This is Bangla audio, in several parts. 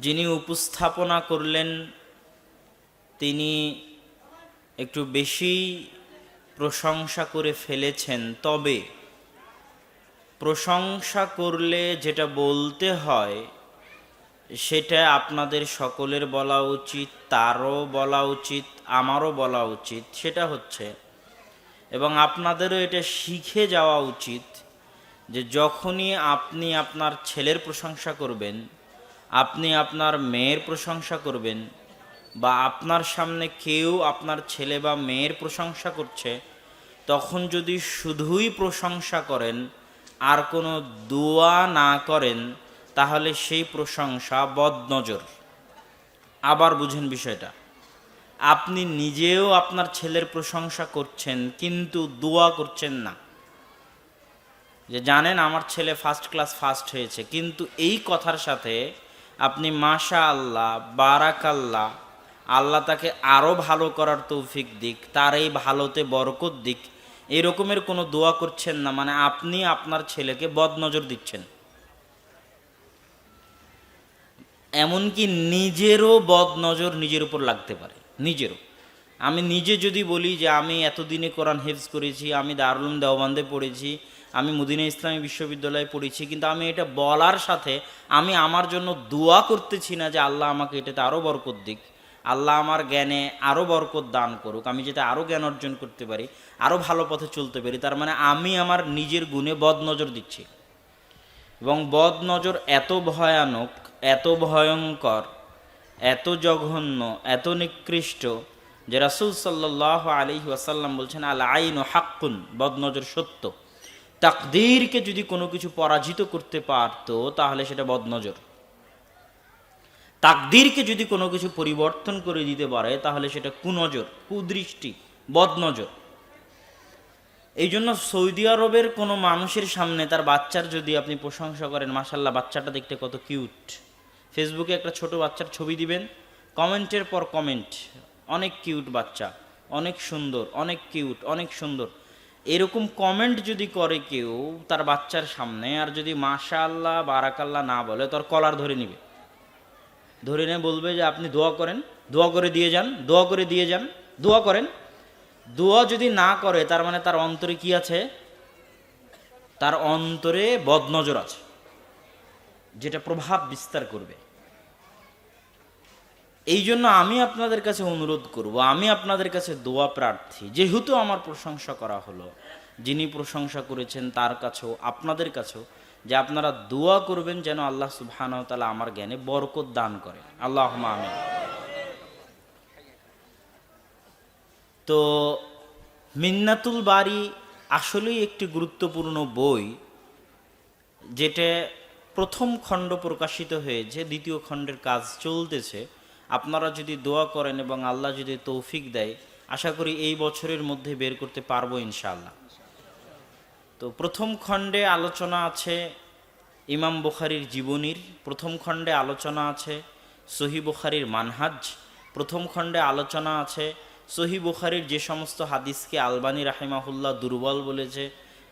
যিনি উপস্থাপনা করলেন, তিনি একটু বেশি প্রশংসা করে ফেলেছেন। তবে প্রশংসা করলে যেটা বলতে হয়, সেটা আপনাদের সকলের বলা উচিত, তারও বলা উচিত, আমারও বলা উচিত, সেটা হচ্ছে, এবং আপনাদেরও এটা শিখে যাওয়া উচিত যে যখনই আপনি আপনার ছেলের প্রশংসা করবেন আপনি আপনার মেয়ের প্রশংসা করবেন বা আপনার সামনে কেউ আপনার ছেলে বা মেয়ের প্রশংসা করছে, তখন যদি শুধুই প্রশংসা করেন আর কোনো দোয়া না করেন, তাহলে সেই প্রশংসা বদনজর। আবার বুঝেন বিষয়টা। আপনি নিজেও আপনার ছেলের প্রশংসা করছেন, কিন্তু দোয়া করছেন না। যে জানেন আমার ছেলে ফার্স্ট ক্লাস ফার্স্ট হয়েছে, কিন্তু এই কথার সাথে আপনি মাশা আল্লাহ বারাক আল্লাহ তাকে আরও ভালো করার তৌফিক দিক তার এই ভালোতে বরকত দিক এরকমের কোনো দোয়া করছেন না মানে আপনি আপনার ছেলেকে বদনজর দিচ্ছেন। এমনকি নিজেরও বদ নজর নিজের উপর লাগতে পারে, নিজেরও। আমি নিজে যদি বলি যে আমি এতদিনে কোরআন হেফজ করেছি, আমি দারুল দেওবান্দে পড়েছি আমি মদিনা ইসলামী বিশ্ববিদ্যালয়ে পড়েছি, কিন্তু আমি এটা বলার সাথে আমি আমার জন্য দোয়া করতেছি না যে আল্লাহ আমাকে এটাতে আরও বরকত দিক। আল্লাহ আমার জ্ঞানে আরও বরকত দান করুক। আমি যাতে আরও জ্ঞান অর্জন করতে পারি আরও ভালো পথে চলতে পারি, তার মানে আমি আমার নিজের গুণে বদ নজর দিচ্ছি। এবং বদ নজর এত ভয়ানক, এত ভয়ঙ্কর, এত জঘন্য, এত নিকৃষ্ট যে রাসুল সাল্লাহ আলি ওয়াসাল্লাম বলছেন আল আইন হাক্কুন বদনজর সত্য। তাকদীরকে যদি কোনো কিছু পরাজিত করতে পারতো, তাহলে সেটা বদনজর। তাকদীরকে যদি কোনো কিছু পরিবর্তন করে দিতে পারে, তাহলে সেটা কুনজর, কুদৃষ্টি, বদনজর। এই জন্য সৌদি আরবের কোনো মানুষের সামনে তার বাচ্চার যদি আপনি প্রশংসা করেন মাসাল্লাহ বাচ্চাটা দেখতে কত কিউট। ফেসবুকে একটা ছোট বাচ্চার ছবি দিবেন, কমেন্টের পর কমেন্ট, অনেক কিউট বাচ্চা, অনেক সুন্দর, অনেক কিউট, অনেক সুন্দর। এরকম কমেন্ট যদি করে কেউ তার বাচ্চার সামনে, আর যদি মাশাল্লাহ বারাকাল্লাহ না বলে তোর কলার ধরে নিবে। ধরে নিয়ে বলবে যে, আপনি দোয়া করেন, দোয়া করে দিয়ে যান, দোয়া করে দিয়ে যান, দোয়া করেন। দোয়া যদি না করে, তার মানে তার অন্তরে কি আছে? তার অন্তরে বদনজর আছে, যেটা প্রভাব বিস্তার করবে। এই জন্য আমি আপনাদের কাছে অনুরোধ করব, আমি আপনাদের কাছে দোয়া প্রার্থী। যেহেতু আমার প্রশংসা করা হলো, যিনি প্রশংসা করেছেন তার কাছেও, আপনাদের কাছেও, যে আপনারা দোয়া করবেন যেন আল্লাহ তাআলা আমার জ্ঞানে বরকত দান করে। আল্লাহ আমিন। তো, মিন্নাতুল বাড়ি আসলেই একটি গুরুত্বপূর্ণ বই, যেটা প্রথম খণ্ড প্রকাশিত হয়েছে, দ্বিতীয় খণ্ডের কাজ চলতেছে। আপনারা যদি দোয়া করেন এবং আল্লাহ যদি তৌফিক দেয়, আশা করি এই বছরের মধ্যে বের করতে পারব ইনশাআল্লাহ। তো প্রথম খণ্ডে আলোচনা আছে ইমাম বুখারির জীবনীর, প্রথম খণ্ডে আলোচনা আছে সহি বুখারির মানহাজ, প্রথম খণ্ডে আলোচনা আছে সহি বুখারির যে সমস্ত হাদিসকে আলবানী রাহিমাহুল্লাহ দুর্বল বলেছে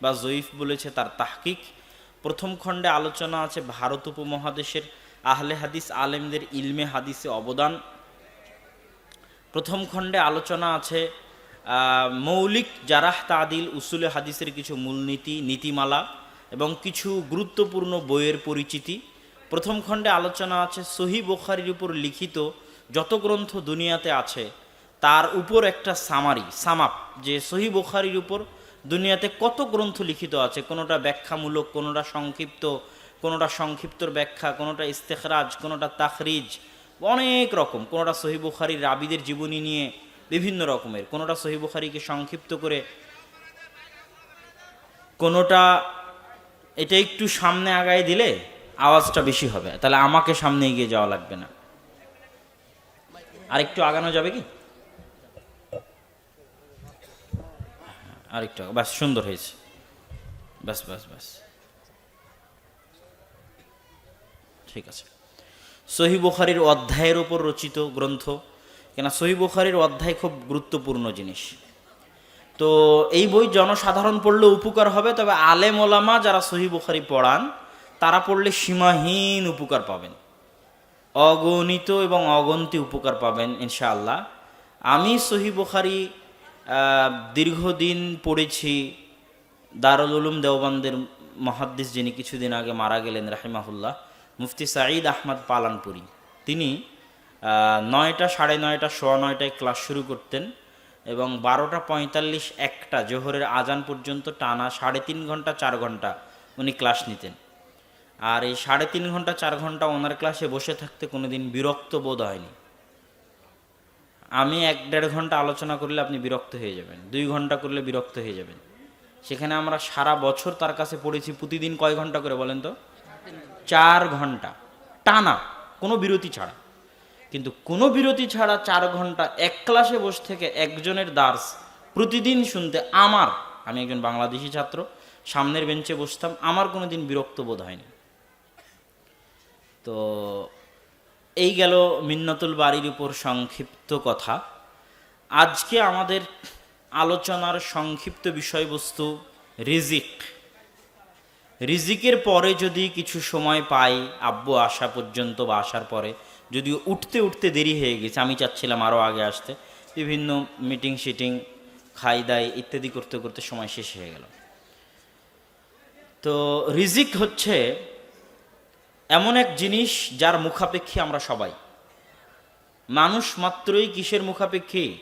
বা জয়ীফ বলেছে তার তাহকিক, প্রথম খণ্ডে আলোচনা আছে ভারত উপমহাদেশের আহলে হাদিস আলেমদের ইলমে হাদিসে অবদান। প্রথম খণ্ডে আলোচনা আছে মৌলিক জারাহ তাদিল উসুলে হাদিসের কিছু মূলনীতি, নীতিমালা এবং কিছু গুরুত্বপূর্ণ বইয়ের পরিচিতি। প্রথম খণ্ডে আলোচনা আছে, সহি বোখারির উপর লিখিত যত গ্রন্থ দুনিয়াতে আছে, তার উপর একটা সামারি সামাপ যে সহি বোখারির উপর দুনিয়াতে কত গ্রন্থ লিখিত আছে, কোনোটা ব্যাখ্যামূলক, কোনোটা সংক্ষিপ্ত কোনোটা সংক্ষিপ্তর ব্যাখ্যা, কোনোটা ইস্তেখরাজ, কোনোটা তাখরিজ, অনেক রকম। কোনোটা সহি বুখারির রাবিদের জীবনী নিয়ে বিভিন্ন রকমের। কোনোটা সহি বুখারিকে সংক্ষিপ্ত করে, কোনোটা এটা একটু সামনে আগায় দিলে আওয়াজটা বেশি হবে। তাহলে আমাকে সামনে এগিয়ে যাওয়া লাগবে না। আর একটু আগানো যাবে কি? আর একটু ব্যাস সুন্দর হয়েছে। ব্যাস ব্যাস ব্যাস। ঠিক আছে। সহি বুখারির অধ্যায়ের ওপর রচিত গ্রন্থ কেন সহি বুখারির অধ্যায় খুব গুরুত্বপূর্ণ জিনিস। তো এই বই জনসাধারণ পড়লে উপকার হবে, তবে আলেম ওলামা যারা সহি বুখারি পড়ান, তারা পড়লে সীমাহীন উপকার পাবেন। অগণিত এবং অগন্তি উপকার পাবেন, ইনশাআল্লাহ। আমি সহি বুখারি দীর্ঘদিন পড়েছি দারুল উলুম দেওবানদের মহাদ্দিস, যিনি কিছুদিন আগে মারা গেলেন, রাহিমাহুল্লাহ। মুফতি সাঈদ আহমদ পালানপুরি। তিনি নয়টা, সাড়ে নয়টা, সোয়া নয়টায় ক্লাস শুরু করতেন এবং বারোটা পঁয়তাল্লিশ একটা জোহরের আজান পর্যন্ত টানা সাড়ে তিন ঘণ্টা, চার ঘণ্টা উনি ক্লাস নিতেন। আর এই সাড়ে তিন ঘণ্টা, চার ঘণ্টা ওনার ক্লাসে বসে থাকতে কোনোদিন বিরক্ত বোধ হয়নি। আমি এক দেড় ঘণ্টা আলোচনা করলে আপনি বিরক্ত হয়ে যাবেন, দুই ঘণ্টা করলে বিরক্ত হয়ে যাবেন। সেখানে আমরা সারা বছর তার কাছে পড়েছি, প্রতিদিন কয় ঘণ্টা করে বলেন তো? চার ঘণ্টা, টানা, কোনো বিরতি ছাড়া। কিন্তু কোনো বিরতি ছাড়া চার ঘণ্টা এক ক্লাসে বসে থেকে একজনের দার্স প্রতিদিন শুনতে আমার, আমি একজন বাংলাদেশি ছাত্র, সামনের বেঞ্চে বসতাম, আমার কোনো দিন বিরক্ত বোধ হয়নি। তো এই গেল মিন্নতুল বাড়ির উপর সংক্ষিপ্ত কথা। আজকে আমাদের আলোচনার সংক্ষিপ্ত বিষয়বস্তু রিজিক। রিজিকের পরে যদি কিছু সময় পাই, আব্বু আসা পর্যন্ত বা আসার পরে, যদিও উঠতে উঠতে দেরি হয়ে গেছে, আমি চাচ্ছিলাম আরও আগে আসতে, বিভিন্ন মিটিং শিটিং খাই দাই ইত্যাদি করতে করতে সময় শেষ হয়ে গেল। তো রিজিক হচ্ছে এমন এক জিনিস যার মুখাপেক্ষী আমরা সবাই। মানুষ মাত্রই কিসের মুখাপেক্ষী?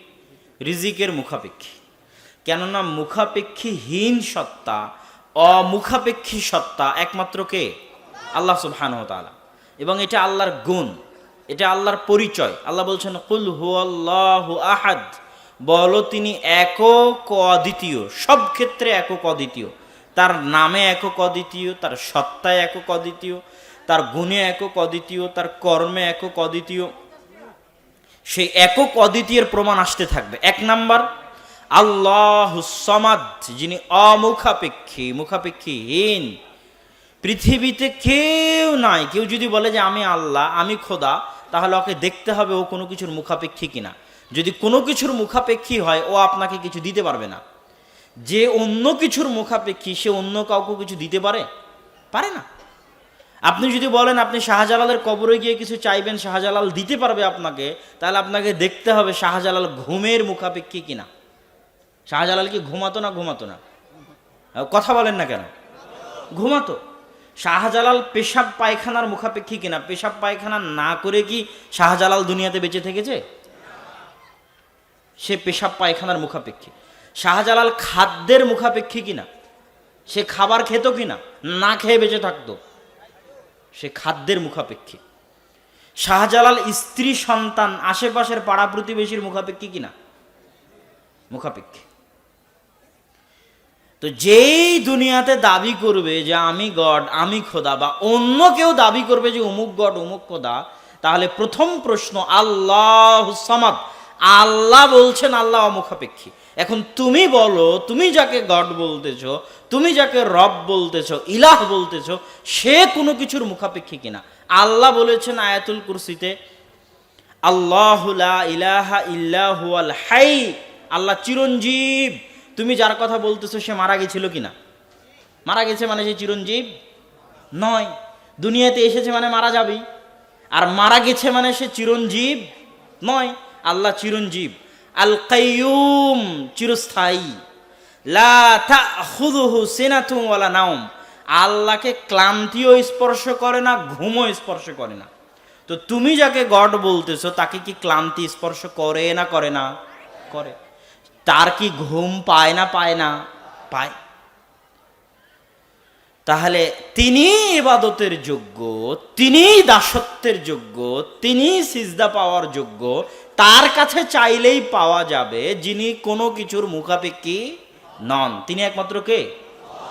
রিজিকের মুখাপেক্ষী। কেননা মুখাপেক্ষীহীন সত্তা অমুখাপেক্ষী সত্তা একমাত্র কে? আল্লাহ সুবহানাহু ওয়া এবং এটা আল্লাহর গুণ, এটা আল্লাহর পরিচয়। আল্লাহ বলছেন, কুল হুয়াল্লাহু আহাদ। বলো, তিনি একক অদ্বিতীয়, সব ক্ষেত্রে একক অদ্বিতীয়। তার নামে একক অদ্বিতীয়, তার সত্তায় একক অদ্বিতীয়, তার গুণে একক অদ্বিতীয়, তার কর্মে একক অদ্বিতীয়। সেই একক অদ্বিতীয়ের প্রমাণ আসতে থাকবে। এক নাম্বার আল্লাহ সমাদ, যিনি অমুখাপেক্ষী, মুখাপেক্ষীহীন। পৃথিবীতে কেউ নাই। কেউ যদি বলে যে আমি আল্লাহ, আমি খোদা, তাহলে ওকে দেখতে হবে ও কোনো কিছুর মুখাপেক্ষী কিনা। যদি কোনো কিছুর মুখাপেক্ষী হয়, ও আপনাকে কিছু দিতে পারবে না। যে অন্য কিছুর মুখাপেক্ষী, সে অন্য কাউকে কিছু দিতে পারে? পারে না। আপনি যদি বলেন, আপনি শাহজালালের কবরে গিয়ে কিছু চাইবেন, শাহজালাল দিতে পারবে আপনাকে, তাহলে আপনাকে দেখতে হবে শাহজালাল ঘুমের মুখাপেক্ষী কিনা। শাহজালাল কি ঘুমাতো না ঘুমাতো না। কথা বলেন না কেন? ঘুমাতো। শাহজালাল পেশাব পায়খানার মুখাপেক্ষী কিনা? পেশাব পায়খানা না করে কি শাহজালাল দুনিয়াতে বেঁচে থেকেছে? সে পেশাব পায়খানার মুখাপেক্ষী। শাহজালাল খাদ্যের মুখাপেক্ষী কিনা? সে খাবার খেত কিনা? না খেয়ে বেঁচে থাকতো। সে খাদ্যের মুখাপেক্ষী। শাহজালাল স্ত্রী সন্তান, আশেপাশের পাড়া প্রতিবেশীর মুখাপেক্ষী কিনা? মুখাপেক্ষী। তো যেই দুনিয়াতে দাবি করবে যে আমি গড, আমি খোদা, বা অন্য কেউ দাবি করবে যে অমুক গড অমুক খোদা, তাহলে প্রথম প্রশ্ন আল্লাহ সামাদ। আল্লাহ বলছেন আল্লাহ অমুখাপেক্ষী। এখন তুমি বলো, তুমি যাকে গড বলতেছ, তুমি যাকে রব বলতেছ, ইলাহ বলতেছ, সে কোনো কিছুর মুখাপেক্ষী কিনা? আল্লাহ বলেছেন আয়াতুল কুরসিতে, আল্লাহ ইলাহা ইল্লাহু হাই। আল্লাহ চিরঞ্জীব। তুমি যার কথা বলতেছো সে মারা গেছিল কি না মারা গেছে মানে সে চিরঞ্জীব? নয়। দুনিয়াতে এসেছে মানে মারা যাবেই। আর মারা গেছে মানে সে চিরঞ্জীব? নয়। আল্লাহ চিরঞ্জীব। আল কাইয়ুম চিরস্থায়ী। লা তাখুযুহু সিনাতুন ওয়ালা নাওম। আল্লাহকে ক্লান্তিও স্পর্শ করে না, ঘুমও স্পর্শ করে না। তো তুমি যাকে গড বলতেছো, তাকে কি ক্লান্তি স্পর্শ করে না করে না? করে। তার কি ঘুম পায় না পায় না? পায়। তাহলে তিনি ইবাদতের যোগ্য, তিনি দাসত্বের যোগ্য, তিনি সিজদা পাওয়ার যোগ্য, তার কাছে চাইলেই পাওয়া যাবে যিনি কোনো কিছুর মুখাপেক্ষী নন। তিনি একমাত্র কে?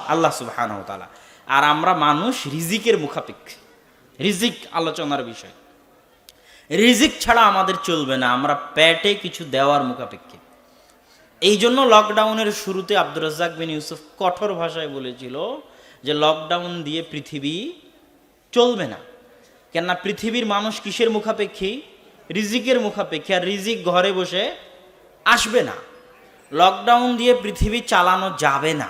আল্লাহ সুবহানাহু ওয়া আর আমরা মানুষ রিজিকের মুখাপেক্ষী। রিজিক আলোচনার বিষয়। রিজিক ছাড়া আমাদের চলবে না। আমরা পেটে কিছু দেওয়ার মুখাপেক্ষী। এই জন্য লকডাউনের শুরুতে আব্দুর রাজ্জাক বিন ইউসুফ কঠোর ভাষায় বলেছিল যে লকডাউন দিয়ে পৃথিবী চলবে না। কেননা পৃথিবীর মানুষ কিসের মুখাপেক্ষী? রিজিকের মুখাপেক্ষী। আর রিজিক ঘরে বসে আসবে না। লকডাউন দিয়ে পৃথিবী চালানো যাবে না।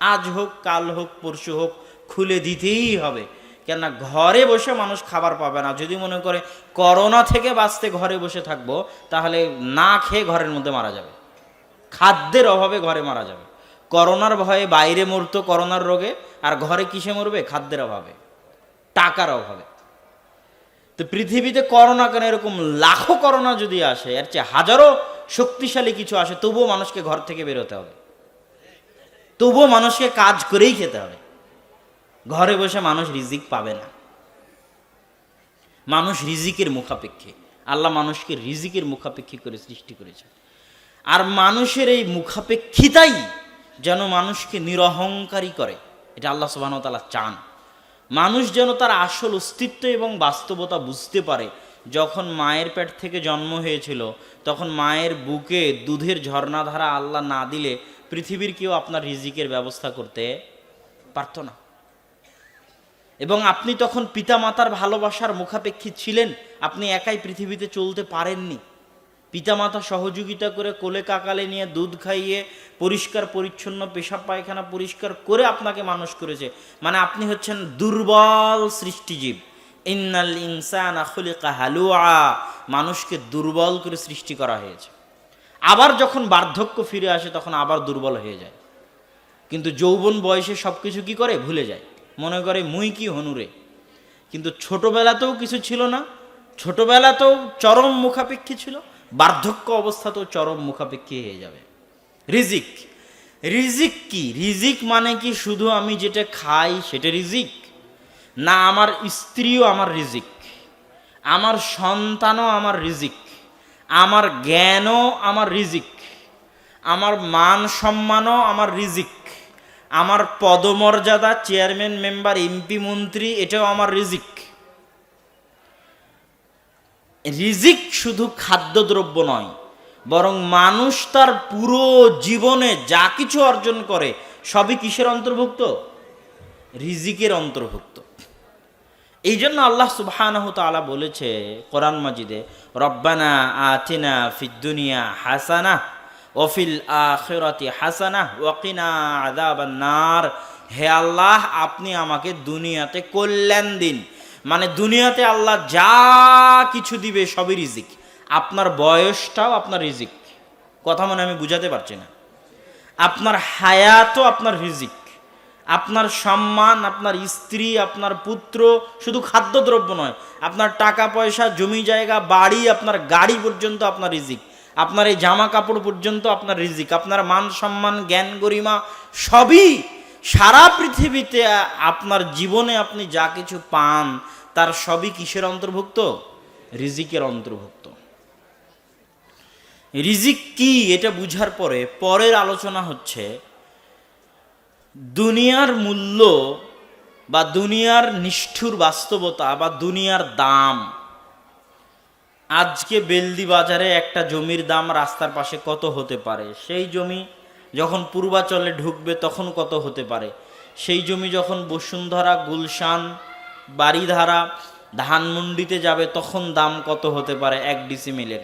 আজ হোক, কাল হোক, পরশু হোক, খুলে দিতেই হবে। কেননা ঘরে বসে মানুষ খাবার পাবে না। যদি মনে করে করোনা থেকে বাঁচতে ঘরে বসে থাকব, তাহলে না খেয়ে ঘরের মধ্যে মারা যাবে। খাদ্যের অভাবে ঘরে মারা যাবে। করোনার ভয়ে বাইরে মরতো করোনার রোগে, আর ঘরে কিসে মরবে? খাদ্যের অভাবে, টাকার অভাবে। তো পৃথিবীতে করোনা কেন এরকম লাখো করোনা যদি আসে, এর চেয়ে হাজারো শক্তিশালী কিছু আসে, তবুও মানুষকে ঘর থেকে বেরোতে হবে। তবুও মানুষকে কাজ করেই খেতে হবে। ঘরে বসে মানুষ রিজিক পাবে না। মানুষ রিজিকের মুখাপেক্ষী। আল্লাহ মানুষকে রিজিকের মুখাপেক্ষী করে সৃষ্টি করেছে আর মানুষের এই মুখাপেক্ষিতাই যেন মানুষকে নিরহংকারী করে। এটা আল্লাহ সুবাহতালা চান। মানুষ যেন তার আসল অস্তিত্ব এবং বাস্তবতা বুঝতে পারে। যখন মায়ের পেট থেকে জন্ম হয়েছিল, তখন মায়ের বুকে দুধের ঝর্ণাধারা আল্লাহ না দিলে পৃথিবীর কেউ আপনার রিজিকের ব্যবস্থা করতে পারত না। এবং আপনি তখন পিতামাতার ভালোবাসার মুখাপেক্ষী ছিলেন, আপনি একাই পৃথিবীতে চলতে পারেননি। পিতামাতা সহযোগিতা করে কোলে কাকালে নিয়ে দুধ খাইয়ে পরিষ্কার, পরিচ্ছন্ন পেশাব পায়খানা পরিষ্কার করে আপনাকে মানুষ করেছে। মানে আপনি হচ্ছেন দুর্বল সৃষ্টিজীব। ইন্নাল ইনসান আখলিকা হালুয়া। মানুষকে দুর্বল করে সৃষ্টি করা হয়েছে। আবার যখন বার্ধক্য ফিরে আসে, তখন আবার দুর্বল হয়ে যায়। কিন্তু যৌবন বয়সে সব কিছু কী করে? ভুলে যায়। মনে করে, মুই কি হনুরে কিন্তু ছোটোবেলাতেও কিছু ছিল না। ছোটোবেলাতেও চরম মুখাপেক্ষী ছিল। বার্ধক্য অবস্থা তো চরম মুখাপেক্ষী হয়ে যাবে। রিজিক। রিজিক কি? রিজিক মানে কি শুধু আমি যেটা খাই সেটা রিজিক? না, আমার স্ত্রীও আমার রিজিক। আমার সন্তানও আমার রিজিক। আমার জ্ঞানও আমার রিজিক। আমার মান সম্মানও আমার রিজিক। আমার পদমর্যাদা, চেয়ারম্যান, মেম্বার, এমপি, মন্ত্রী, এটাও আমার রিজিক। রিজিক শুধু খাদ্যদ্রব্য নয়, বরং মানুষ তার পুরো জীবনে যা কিছু অর্জন করে, সবই কিসের অন্তর্ভুক্ত? রিজিকের অন্তর্ভুক্ত। এই জন্য আল্লাহ তাআলা বলেছে কোরআন মাজিদে, রব্বানা আতিনা ফিদ্দুনিয়া হাসানা ওফিল আখিরাতি হাসানা ওয়াকিনা আযাবান নার। হে আল্লাহ, আপনি আমাকে দুনিয়াতে কল্যাণ দিন। মানে দুনিয়াতে আল্লাহ যা কিছু দিবে সবই রিজিক। আপনার বয়সটাও আপনার রিজিক। কথা মনে আমি বুঝাতে পারছি না। আপনার হায়াতও আপনার রিজিক। আপনার সম্মান, আপনার স্ত্রী, আপনার পুত্র শুধু খাদ্যদ্রব্য নয়, আপনার টাকা পয়সা, জমি জায়গা, বাড়ি, আপনার গাড়ি পর্যন্ত আপনার রিজিক। আপনার এই জামা কাপড় পর্যন্ত আপনার রিজিক। আপনার মান সম্মান, জ্ঞান, গরিমা সবই সারা পৃথিবীতে আপনার জীবনে আপনি যা কিছু পান, তার সবই কিসের অন্তর্ভুক্ত? রিজিকের অন্তর্ভুক্ত। রিজিক কি এটা বুঝার পরে পরের আলোচনা হচ্ছে, দুনিয়ার মূল্য বা দুনিয়ার নিষ্ঠুর বাস্তবতা বা দুনিয়ার দাম। আজকে বেলদি বাজারে একটা জমির দাম রাস্তার পাশে কত হতে পারে? সেই জমি যখন পূর্বাচলে ঢুকবে তখন কত হতে পারে? সেই জমি যখন বসুন্ধরা, গুলশান বাড়িধারা ধানমন্ডিতে যাবে তখন দাম কত হতে পারে এক ডিসিমিলের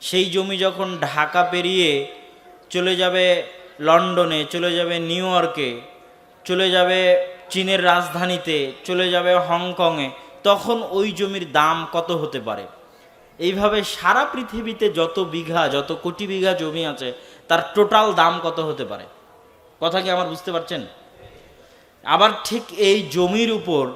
সেই জমি যখন ঢাকা পেরিয়ে চলে যাবে লন্ডনে, চলে যাবে নিউ ইয়র্কে, চলে যাবে চীনের রাজধানীতে, চলে যাবে হংকংয়ে, তখন ওই জমির দাম কত হতে পারে? এইভাবে সারা পৃথিবীতে যত বিঘা, যত কোটি বিঘা জমি আছে তার টোটাল দাম কত হতে পারে? কথা কি আমার বুঝতে পারছেন? আবার ঠিক এই জমির উপর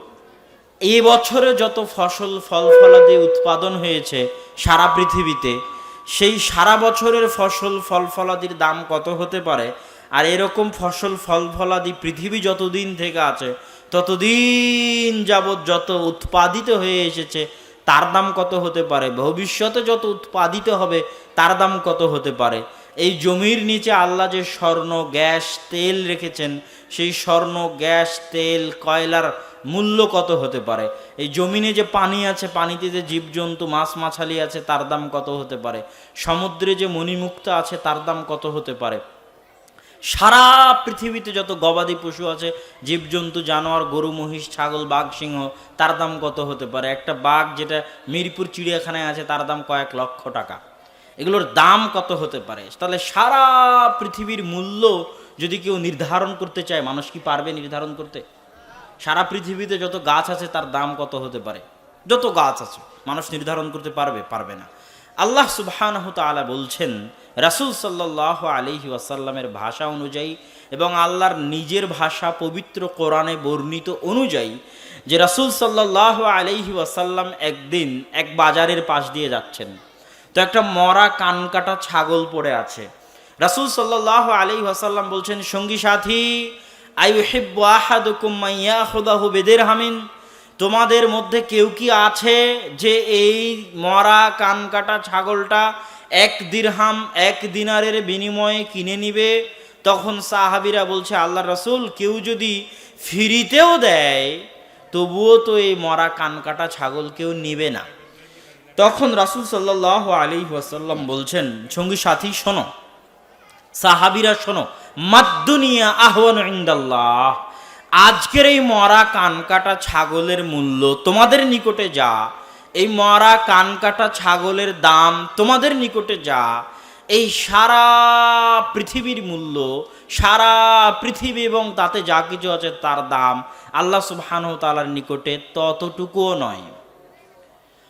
এ বছরে যত ফসল, ফল, ফলাদি উৎপাদন হয়েছে সারা পৃথিবীতে, সেই সারা বছরের ফসল, ফল, ফলাদির দাম কত হতে পারে? আর এরকম ফসল, ফল, ফলাদি পৃথিবী যতদিন থেকে আছে, ততদিন যাবৎ যত উৎপাদিত হয়ে এসেছে, তার দাম কত হতে পারে? ভবিষ্যতে যত উৎপাদিত হবে, তার দাম কত হতে পারে? এই জমির নিচে আল্লাহ যে স্বর্ণ, গ্যাস, তেল রেখেছেন, সেই স্বর্ণ, গ্যাস, তেল, কয়লার মূল্য কত হতে পারে? এই জমিনে যে পানি আছে, পানিতে যে জীবজন্তু, মাছ মাছালি আছে, তার দাম কত হতে পারে? সমুদ্রে যে মণিমুক্ত আছে, তার দাম কত হতে পারে? সারা পৃথিবীতে যত গবাদি পশু আছে, জীবজন্তু, জানোয়ার, গরু, মহিষ, ছাগল, বাঘ, সিংহ, তার দাম কত হতে পারে? একটা বাঘ যেটা মিরপুর, চিড়িয়াখানায় আছে, তার দাম কয়েক লক্ষ টাকা। এগুলোর দাম কত হতে পারে? তাহলে সারা পৃথিবীর মূল্য যদি কেউ নির্ধারণ করতে চায়, মানুষ কি পারবে নির্ধারণ করতে? সারা পৃথিবীতে যত গাছ আছে, তার দাম কত হতে পারে? যত গাছ আছে, মানুষ নির্ধারণ করতে পারবে পারবে না। আল্লাহ তাআলা বলছেন, রাসূল সাল্লাল্লাহু আলাইহি ওয়াসাল্লামের ভাষা অনুযায়ী এবং আল্লাহর নিজের ভাষা পবিত্র কোরআনে বর্ণিত অনুযায়ী যে রাসূল সাল্লাল্লাহু আলাইহি ওয়াসাল্লাম একদিন এক বাজারের পাশ দিয়ে যাচ্ছেন। তো একটা মরা কানকাটা ছাগল পড়ে আছে। রাসূল সাল্লাল্লাহু আলাইহি ওয়াসাল্লাম বলছেন, সঙ্গী সাথী বিদিরহামিন, তোমাদের মধ্যে কেউ কি আছে যে এই মরা কান কাটা ছাগলটা এক দিরহাম, এক দিনারের বিনিময়ে কিনে নিবে? তখন সাহাবিরা বলছে আল্লাহ রসুল, কেউ যদি ফিরিতেও দেয়, তবুও তো এই মরা কান কাটা ছাগল কেউ নিবে না। তখন রাসুল সাল্লাহ আলী ওয়াসাল্লাম বলছেন, সঙ্গী সাথী, শোনো। সাহাবিরা, শোনো। মাদ্দুনিয়া আহ্বান ইন্দাল্লাহ। আজকের এই মরা কানকাটা ছাগলের মূল্য তোমাদের নিকটে যা। এই মরা কানকাটা ছাগলের দাম তোমাদের নিকটে যা। এই সারা পৃথিবীর মূল্য, সারা পৃথিবী এবং তাতে যা কিছু আছে তার দাম আল্লাহ সুবহানাহু তাআলার নিকটে ততটুকুও নয়।